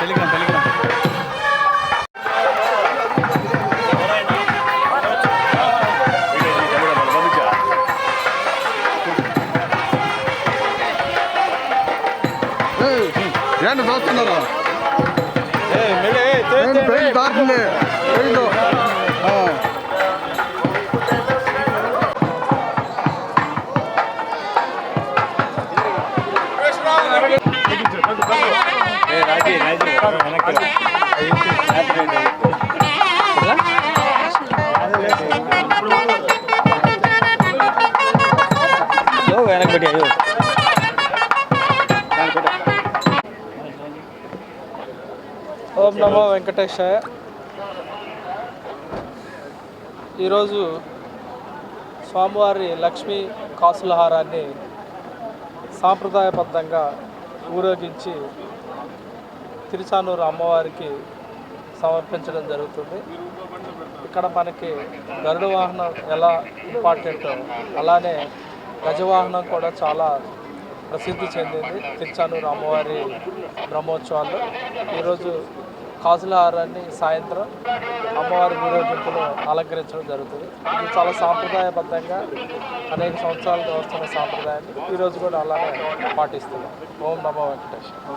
Telegram Telegram. ఏంటి చూస్తున్నారు దాటుతుంది వెనక్కి పెట్టి అయ్యో ఓం నమో వెంకటేశాయ. ఈరోజు స్వామివారి లక్ష్మీ కాసులహారాన్ని సాంప్రదాయబద్ధంగా ఊరేగించి తిరుచానూరు అమ్మవారికి సమర్పించడం జరుగుతుంది. ఇక్కడ మనకి గరుడ వాహనం ఎలా ఇంపార్టెంటో అలానే గజవాహనం కూడా చాలా ప్రసిద్ధి చెందింది. తిరుచానూరు అమ్మవారి బ్రహ్మోత్సవాల్లో. ఈరోజు కాసులహారాన్ని సాయంత్రం అమ్మవారి ఊరేగింపులో అలంకరించడం జరుగుతుంది. ఇది చాలా సాంప్రదాయబద్ధంగా అనేక సంవత్సరాలుగా వస్తున్న సాంప్రదాయాన్ని ఈరోజు కూడా అలానే పాటిస్తున్నాం. ఓం నమో వెంకటేశ్వర